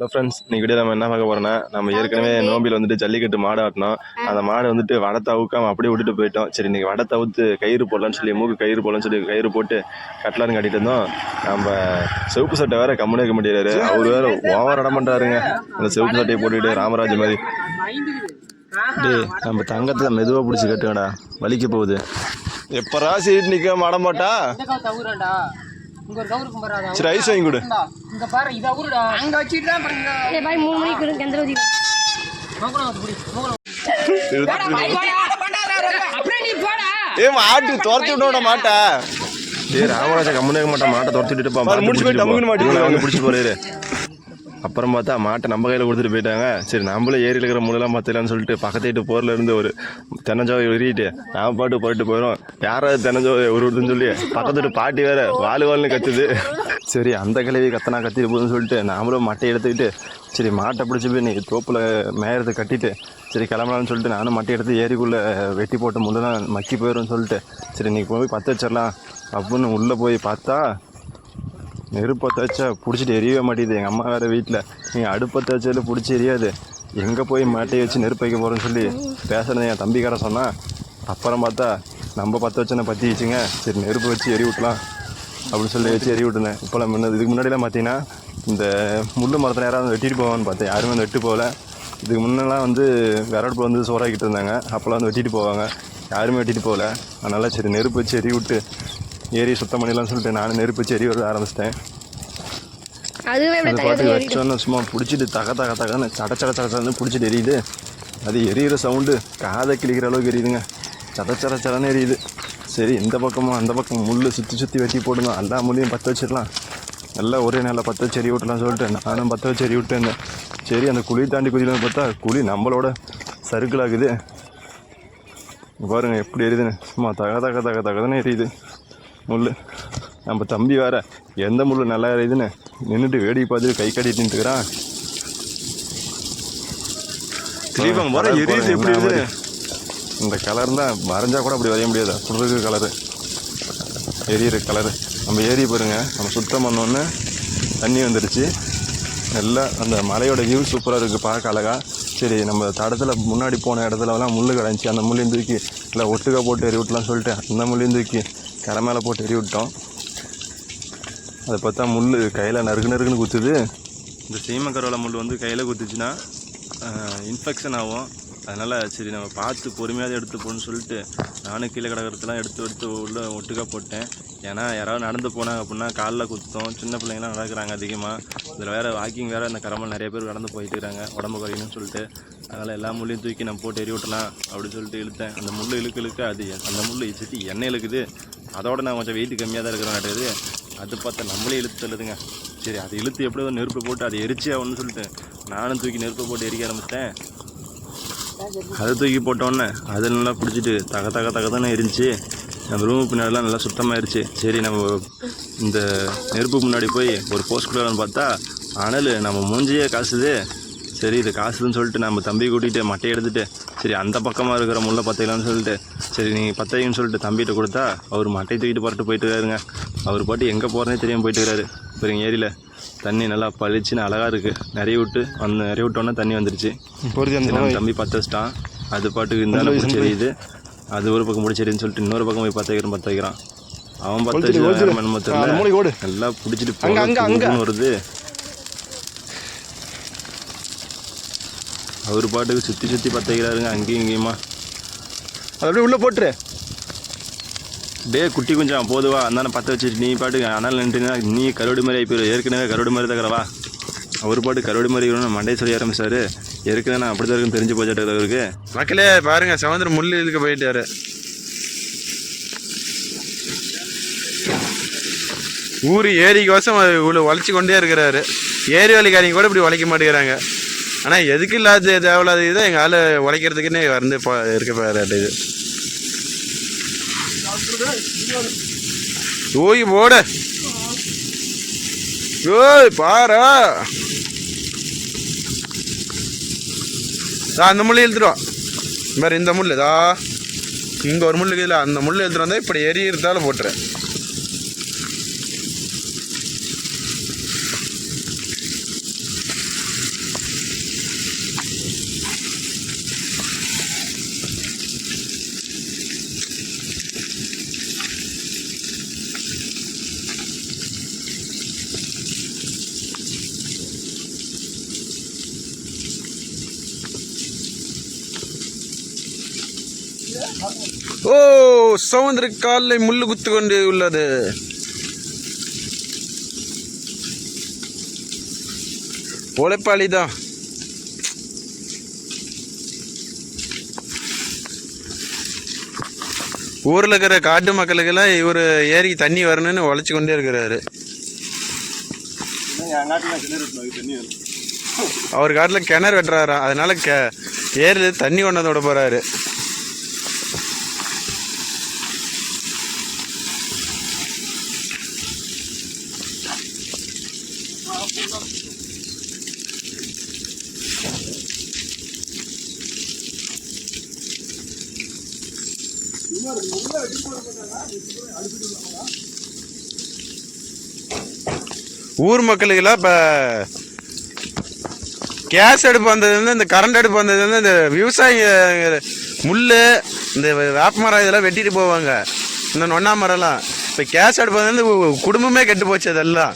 Hello friends இன்னைக்கு video நம்ம என்ன பார்க்க போறோம்னா நம்ம ஏற்கனவே நோம்பியில் வந்துட்டு ஜல்லிக்கட்டு மாடு ஆட்டினோம். அந்த மாடு வந்துட்டு வடை தவுக்காம அப்படியே விட்டுட்டு போயிட்டோம். சரி இன்னைக்கு வடை தவுத்து கயிறு போடலாம்னு சொல்லி மூக்கு கயிறு போடலாம்னு சொல்லி கயிறு போட்டு கட்டலான்னு கட்டிட்டு இருந்தோம். நம்ம சிவப்பு சட்டை வேற கம்முனே இருக்க முடியாது அவர் வேற ஓவர் இடம் பண்றாருங்க. அந்த சிவப்பு சட்டையை போட்டுட்டு ராமராஜ் மாதிரி. டேய் நம்ம தங்கத்துல மெதுவா பிடிச்சி கட்டுங்கடா. வலிக்க போகுது. எப்பரா சீட் நிக்க மாடமாட்டா இந்த கவு தவுறடா இங்க ஒரு கவுருக்கு பாரு சரி ஐஸ் வாங்கி கொடு. இங்க பாரு இது அவருடா அங்க வச்சிட்டு தான் பாருங்க ஏ பாய் மூணு மணிக்கு வரும் கந்தரவதி மோகனம் வந்து புடி மோகனம் அப்படியே நீ போடா. ஏ மாட்டு துரத்தி விட மாட்டா. ஏ ராமராஜா கம்முனே மாட்டா மாட்டை துரத்தி விட்டுட்டு பா முடிச்சு போய் டமுக்குன்னு மாட்டி பிடிச்சி போறாரு. அப்புறம் பார்த்தா மாட்டை நம்ம கையில் கொடுத்துட்டு போயிட்டாங்க. சரி நம்மளே ஏரியில் இருக்கிற முள்ளெல்லாம் பார்த்துலான்னு சொல்லிட்டு பக்கத்து வீட்டு போரில் இருந்து ஒரு தென்னஞ்சோவை உருகிட்டு நான் பாட்டு போயிட்டு போயிடும் யாராவது தென்னஞ்சோவை உருவுதுன்னு சொல்லி பக்கத்து வீட்டு பாட்டி வேற வாலு வால்னு கத்துது. சரி அந்த கிழவி கத்தனா கத்திட்டு போகுதுன்னு சொல்லிட்டு நாமளும் மட்டை எடுத்துக்கிட்டு சரி மாட்டை பிடிச்சி போய் நீ தோப்பில் மேயறது கட்டிட்டு சரி கிளம்பலாம்னு சொல்லிட்டு நானும் மட்டை எடுத்து ஏரிக்குள்ளே வெட்டி போட்ட முள்ளெல்லாம் மக்கி போயிடும்னு சொல்லிட்டு சரி இன்றைக்கி போய் பற்ற வச்சிடலாம் அப்படின்னு உள்ளே போய் பார்த்தா நெருப்பை தச்சா பிடிச்சிட்டு எரியவே மாட்டேங்குது. எங்கள் அம்மா வேறு வீட்டில் நீ அடுப்பை தச்சாலும் பிடிச்சி எரியாது. எங்கே போய் மாட்டையை வச்சு நெருப்பு வைக்க போகிறேன்னு சொல்லி பேசுறது என் தம்பிக்கார சொன்னான் அப்புறம் பார்த்தா நம்ம பற்ற வச்சனை பற்றி வச்சுங்க சரி நெருப்பு வச்சு எரி விட்டலாம் அப்படின்னு சொல்லி வச்சு எரி விட்டுனேன் இப்போலாம் முன்ன இதுக்கு முன்னாடிலாம் பார்த்தீங்கன்னா இந்த முள்ளு மரத்தில் யாராவது வெட்டிட்டு போவான்னு பார்த்தேன். யாருமே வந்து வெட்டு போகல. இதுக்கு முன்னெல்லாம் வந்து விரடுப்பு வந்து சோறாக்கிட்டு இருந்தாங்க. அப்போல்லாம் வந்து வெட்டிட்டு போவாங்க. யாருமே வெட்டிட்டு போகல. அதனால் சரி நெருப்பு வச்சு எரி விட்டு ஏரி சுத்தம் பண்ணிடலாம்னு சொல்லிட்டு நானும் நெருப்பு எரி விட ஆரம்பிச்சிட்டேன். அது பாட்டு வச்சோன்னு சும்மா பிடிச்சிட்டு தக தக தகன்னு சட சட சட சடன்னு பிடிச்சிட்டு எரியுது. அது எரியிற சவுண்டு காதை கிழிக்கிற அளவுக்கு எரியுதுங்க. சட சட சடன்னு எரியுது. சரி இந்த பக்கமும் அந்த பக்கம் முள் சுற்றி சுற்றி வெட்டி போடுங்க எல்லா முள்ளையும் பற்ற வச்சிடலாம். எல்லாம் ஒரே நாளில் பற்ற எரி விட்டலாம் சொல்லிட்டு நானும் பற்ற வச்சு எரி விட்டு இருந்தேன். சரி அந்த குழி தாண்டி குதிக்கலாம்னு பார்த்தா குழி நம்மளோட சர்க்கிள் ஆகுது. இங்க பாருங்க எப்படி எரியுதுன்னு. சும்மா தக தக தக தகன்னு எரியுது. முள் நம்ம தம்பி வேற எந்த முள் நல்லா எரியுதுன்னு நின்றுட்டு வேடிக்கை பார்த்துட்டு கை கட்டிட்டு இருக்கிறான். தீபம் வர எரியுது எப்படி இருக்குது? இந்த கலர் தான் வரைஞ்சா கூட அப்படி வரைய முடியாது. இருக்கு கலரு எரியிற கலரு நம்ம ஏரி பாருங்க. நம்ம சுத்தம் பண்ணோன்னே தண்ணி வந்துடுச்சு நல்லா அந்த மலையோட வியூ சூப்பராக இருக்குது பார்க்க அழகா. சரி நம்ம தடத்தில் முன்னாடி போன இடத்துலலாம் முள் கிடந்துச்சு அந்த முள்ளையும் தூக்கி இல்லை ஒட்டுக்கா போட்டு எரி விட்டலாம்னு சொல்லிட்டு அந்த முள்ளையும் தூக்கி கரை மேலே போட்டு எறி விட்டோம். அதை பார்த்தா முள் கையில் நறுக்கு நறுக்குன்னு குத்துது. இந்த சீமக்கரோலை முள் வந்து கையில் குத்துச்சுன்னா இன்ஃபெக்ஷன் ஆகும். அதனால் சரி நம்ம பார்த்து பொறுமையாக எடுத்து போகணும்னு சொல்லிட்டு நானும் கீழே கிடக்கிறதுலாம் எடுத்து எடுத்து உள்ளே ஒட்டுக்கா போட்டேன். ஏன்னா யாராவது நடந்து போனாங்க அப்படின்னா காலில் குத்தோம். சின்ன பிள்ளைங்களாம் நடக்கிறாங்க அதிகமாக இதில் வேறு வாக்கிங் வேறு இந்த கரமல் நிறைய பேர் நடந்து போயிட்டு இருக்காங்க உடம்பு குறையணும்னு சொல்லிட்டு. அதனால் எல்லா முள்ளையும் தூக்கி நம்ம போட்டு எறி விட்டலாம் அப்படின்னு சொல்லிட்டு இழுத்தேன். அந்த முள் இழுக்க இழுக்க அது அந்த முள் சுற்றி எண்ணெய் இழுக்குது. அதோட நான் கொஞ்சம் வெயிட் கம்மியாக தான் இருக்கிறேன் அது பார்த்தா நம்மளே இழுத்து தள்ளுதுங்க. சரி அது இழுத்து எப்படியோ நெருப்பு போட்டு அதை எரிச்சு ஆகணும்னு சொல்லிட்டு நானும் தூக்கி நெருப்பு போட்டு எரிக்க ஆரம்பிச்சிட்டேன். அதை தூக்கி போட்டோன்னே அது நல்லா பிடிச்சிட்டு தக தக தக தானே இருந்துச்சு நம்ம ரூமுக்கு பின்னாடிலாம் நல்லா சுத்தமாயிருச்சு. சரி நம்ம இந்த நெருப்பு முன்னாடி போய் ஒரு போஸ்ட் கொடுக்கலான்னு பார்த்தா அனல் நம்ம மூஞ்சியே காசுது. சரி இது காசுதுன்னு சொல்லிட்டு நம்ம தம்பி கூட்டிகிட்டு மட்டையை எடுத்துட்டு சரி அந்த பக்கமாக இருக்கிற முல்லை பத்தையிலான்னு சொல்லிட்டு சரி நீங்கள் பத்தையுன்னு சொல்லிட்டு தம்பிகிட்ட கொடுத்தா அவர் மட்டையை தூக்கிட்டு புறட்டு போயிட்டு இருக்காருங்க. அவர் பாட்டு எங்கே போகிறனே தெரியாமல் போயிட்டு இருக்காரு. பாருங்க ஏரியில் தண்ணி நல்லா பளிச்சுன்னு அழகாக இருக்குது நிறைய விட்டு அந்த நிறைய விட்டோன்னே தண்ணி வந்துருச்சு. நம்ம தம்பி பற்ற வச்சிட்டான். அது பாட்டுக்கு இந்த பிடிச்சி எரியுது. அது ஒரு பக்கம் பிடிச்சி எரியுதுன்னு சொல்லிட்டு இன்னொரு பக்கம் போய் வைக்கிறேன் பற்ற வைக்கிறான். அவன் வச்சு என்னமோ தெரியல. நல்லா பிடிச்சிட்டு வருது. அவர் பாட்டுக்கு சுற்றி சுற்றி பற்ற வைக்கிறாருங்க அங்கேயும் இங்கேயுமா. அது அப்படியே உள்ள போட்டுரு. டே குட்டி கொஞ்சம் போதுவா அந்தான பற்ற வச்சுட்டு நீ பாட்டுக்கு அனல் நின்றுனா நீ கருவாடு மாதிரி ஆகி போயிரு ஏற்கனவே கருவாடு மாதிரி தக்கிறவா அவர் பாட்டு கருவாடு மாதிரி இருக்கணும்னு மண்டே சொல்லி ஆரம்பிச்சாரு. ஏற்கனவே நான் அப்படி தான் இருக்குன்னு தெரிஞ்சு போச்சாட்டு அவருக்கு. மக்களே பாருங்க சமுத்திரம் முள்ளு இழுக்க போயிட்டாரு. ஊர் ஏரிக்கோசம் இவ்வளோ உழைச்சி கொண்டே இருக்கிறாரு. ஏரி வேலைக்காரங்க கூட இப்படி உழைக்க மாட்டேங்கிறாங்க. ஆனால் எதுக்கு இல்லாத தேவையில்லாத தான் எங்கள் ஆள் உழைக்கிறதுக்குன்னே வந்து பா இருக்க போறாட்டு இது தூக்கி போட. ஓய் பாரா. தா அந்த முள்ளை இழுத்துருவா மாதிரி இந்த முள் தா இங்கே ஒரு முள் இருக்குதுல அந்த முள் எடுத்துட்டு வந்தால் இப்படி இருந்தாலும் போட்டுறேன் ஓ சமுத்திர காலில் முள்ளு குத்து கொண்டு உள்ளது. உழைப்பாளி தான் ஊரில் இருக்கிற காட்டு மக்களுக்கெல்லாம் இவர் ஏரிக்கு தண்ணி வரணும்னு உழைச்சி கொண்டே இருக்கிறாரு. அவர் காட்டில் கிணறு வெட்டுறாராம். அதனால கெ ஏரியில் தண்ணி கொண்டதோட போகிறாரு ஊர் மக்களுக்கெல்லாம் இப்போ கேஸ் அடுப்பு வந்ததுலேருந்து இந்த கரண்ட் அடுப்பு வந்ததுலேருந்து இந்த விவசாய முள் இந்த வேப்ப மரம் இதெல்லாம் வெட்டிட்டு போவாங்க. இந்த நொண்ணா மரம்லாம். இப்போ கேஸ் அடுப்பு வந்து குடும்பமே கெட்டு போச்சு அதெல்லாம்.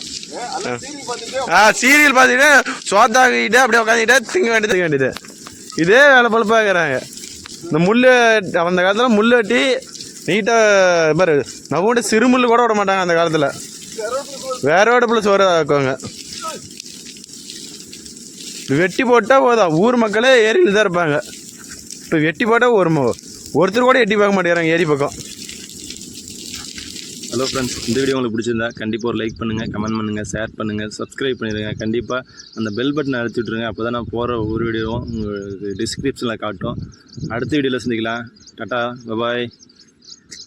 ஆ சீரியல் பார்த்துக்கிட்டு சோத்தாக்கிட்டு அப்படியே உட்காந்துக்கிட்டே திங்க வேண்டியது. திங்க வேண்டியது. இதே வேலை பொழப்பாக்குறாங்க. இந்த முள் அந்த காலத்தில் முள் வெட்டி நீட்டாக பாரு நவ்வோண்டு சிறுமுள் கூட விட மாட்டாங்க அந்த காலத்தில். வேற அடுப்பில் சோறு ஆக்குவாங்க வெட்டி போட்டால் போதும். ஊர் மக்களே ஏரியில் தான் இருப்பாங்க. இப்போ வெட்டி போட்டால் ஒரு ஒருத்தர் கூட எட்டி பார்க்க மாட்டேங்கிறாங்க ஏரி பக்கம். ஹலோ ஃப்ரெண்ட்ஸ் இந்த வீடியோ உங்களுக்கு பிடிச்சிருந்தா கண்டிப்பாக ஒரு லைக் பண்ணுங்கள் கமெண்ட் பண்ணுங்கள் ஷேர் பண்ணுங்கள் சப்ஸ்கிரைப் பண்ணிடுங்க. கண்டிப்பாக அந்த பெல் பட்டனை அழுத்தி விட்ருங்க அப்போ தான் நான் போகிற ஒரு வீடியோவும் உங்களுக்கு டிஸ்கிரிப்ஷனில் காட்டும். அடுத்த வீடியோவில் சந்திக்கலாம். Tata bye bye